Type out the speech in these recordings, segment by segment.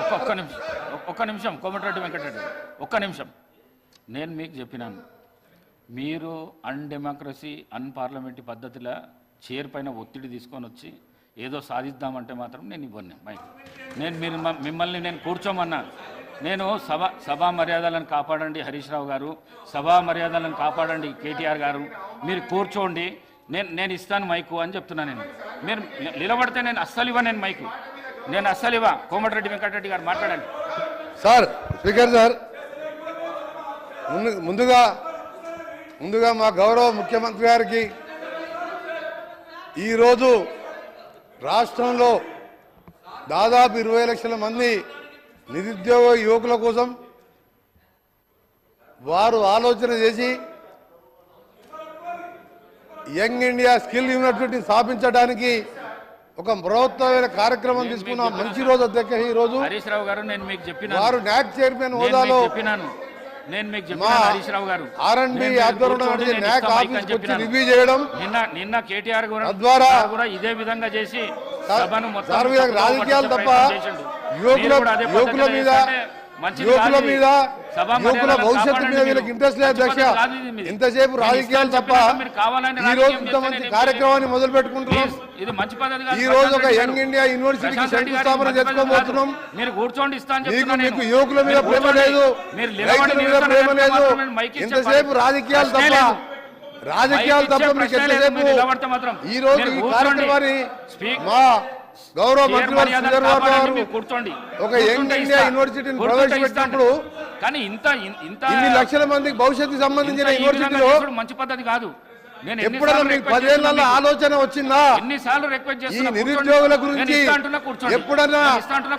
ఒక్క ఒక్క నిమిషం ఒక్క నిమిషం కోమటిరెడ్డి వెంకటరెడ్డి ఒక్క నిమిషం. నేను మీకు చెప్పినాను. మీరు అన్ డెమోక్రసీ అన్ పార్లమెంటరీ పద్ధతిలో చైర్ పైన ఒత్తిడి తీసుకొని వచ్చి ఏదో సాధిద్దామంటే మాత్రం నేను ఇవ్వను మైక్. నేను మీరు మిమ్మల్ని నేను కూర్చోమన్నా. నేను సభ సభా మర్యాదలను కాపాడండి హరీష్ రావు గారు. సభా మర్యాదలను కాపాడండి కేటీఆర్ గారు. మీరు కూర్చోండి. నేను నేను ఇస్తాను మైకు అని చెప్తున్నాను నేను. మీరు నిలబడితే నేను అస్సలు ఇవ్వను నేను మైకు. నేను అస్సలు ఇవ్వ కోమటిరెడ్డి వెంకటరెడ్డి గారు మాట్లాడండి. సార్ స్పీకర్ సార్ ముందు ముందుగా ముందుగా మా గౌరవ ముఖ్యమంత్రి గారికి ఈరోజు రాష్ట్రంలో దాదాపు ఇరవై లక్షల మంది నిరుద్యోగ యువకుల కోసం వారు ఆలోచన చేసి యంగ్ ఇండియా స్కిల్ యూనివర్సిటీ స్థాపించడానికి ఒక బృహత్తమైన కార్యక్రమం తీసుకున్న మంచి రోజు అధ్యక్ష ఈ రోజు హరీష్ రావు గారు నేను మీకు చెప్పినాను వారు న్యాక్ చైర్మన్ హోదాలో చెప్పినాను నేను మీకు హరీష్ రావు గారు ఆర్ఎండ్బి ఆధ్వర్యంలో వచ్చి. రివ్యూ చేయడం నిన్న నిన్న కేటీఆర్ కూడా ఇదే విధంగా చేసి సభను మొత్తం రాజకీయాలు తప్ప. యువకుల మీద యువకుల. మీద యువకుల భవిష్యత్తు మీద. వీళ్ళకి ఇంట్రెస్ట్ లేదు. ఇంతసేపు నేను రాజకీయాలు తప్ప ఈ రోజు ఇంత చేస్తే మంచి నేను కార్యక్రమాన్ని మొదలు పెట్టుకుంటున్నాం ఈ రోజు ఒక యంగ్. ఇండియా యూనివర్సిటీకి శంకుస్థాపన చేసుకోబోతున్నాం మీకు మీకు. యువకుల మీద ప్రేమ. లేదు రైతుల మీద ప్రేమ లేదు ఎంతసేపు రాజకీయాలు తప్ప. రాజకీయాలు తప్ప మీకు. ఎంతసేపు. ఈ రోజు ఈ. కార్యక్రమాన్ని మా గౌరవ మంత్రి కూర్చోండి ఒక యంగ్ ఇండియా. యూనివర్సిటీని ప్రవేశపెట్టినప్పుడు. కానీ ఇంత ఇంత లక్షల మందికి భవిష్యత్తుకు సంబంధించిన యూనివర్సిటీలో మంచి పద్ధతి కాదు ఎప్పుడైనా మీకు చేస్తున్నా ఆలోచన వచ్చిందా ఈ నిరుద్యోగుల. గురించి. ఎప్పుడన్నా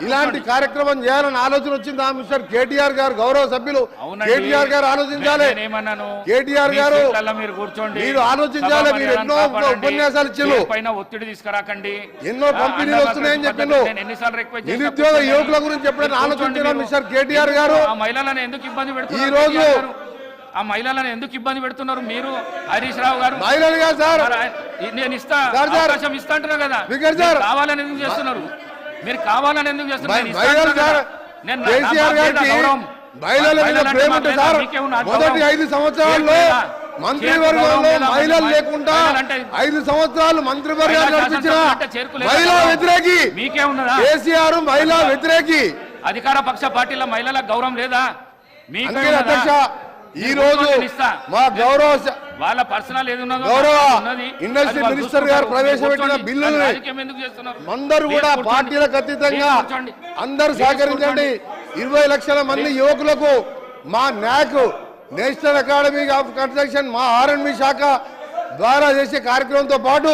ఇలాంటి. కార్యక్రమం చేయాలని ఆలోచన వచ్చిందా మిస్టర్ కేటీఆర్ గారు గౌరవ సభ్యులు. కేటీఆర్ గారు ఆలోచించాలి కేటీఆర్ గారు మీరు కూర్చోండి మీరు ఆలోచించాలి. మీరు ఎన్నో. ఉపన్యాసాలు ఇచ్చారు. చైర్ పైన ఒత్తిడి తీసుకురాకండి ఎన్నో కంపెనీలు వస్తున్నాయని పద్ధతి చెప్పిండు. నేను ఎన్నిసార్లు రిక్వెస్ట్ చేసినా నిరుద్యోగ. యువకుల గురించి ఎప్పుడైనా ఆలోచించారా మిస్టర్. కేటీఆర్ గారు ఆ మహిళలను ఎందుకు ఇబ్బంది పెడుతున్నారు ఈ రోజు-? ఆ మహిళలను ఎందుకు ఇబ్బంది పెడుతున్నారు మీరు హరీష్ రావు గారు నేను ఇస్తా. అవకాశం ఇస్తా అంటున్నా కదా. కావాలని ఎందుకు చేస్తున్నారు మీరు కావాలని ఎందుకు చేస్తున్నారు నేను గౌరవం. మహిళల మీద ప్రేమ సార్ మొదటి. ఐదు సంవత్సరాల్లో? మంత్రివర్గంలో లేకుండా ఐదు సంవత్సరాలు మంత్రివర్గాలు నడిపించిన? మహిళా వ్యతిరేకి మీకే ఉన్నదా కేసీఆర్ మహిళా వ్యతిరేకి అధికార పక్ష పార్టీల మహిళలకు గౌరవం లేదా? అధ్యక్ష ఈ రోజు. మా గౌరవ వాళ్ళ పర్సనల్ ఏది గౌరవ. ఇండస్ట్రీ మినిస్టర్ గారు. ప్రవేశపెట్టిన చేస్తున్నారు అందరూ కూడా. పార్టీలకు అతీతంగా. అందరూ సహకరించండి ఇరవై లక్షల మంది యువకులకు మా NAC national academy of construction మా ఆర్ఎండ్బి శాఖ ద్వారా చేసే కార్యక్రమంతో పాటు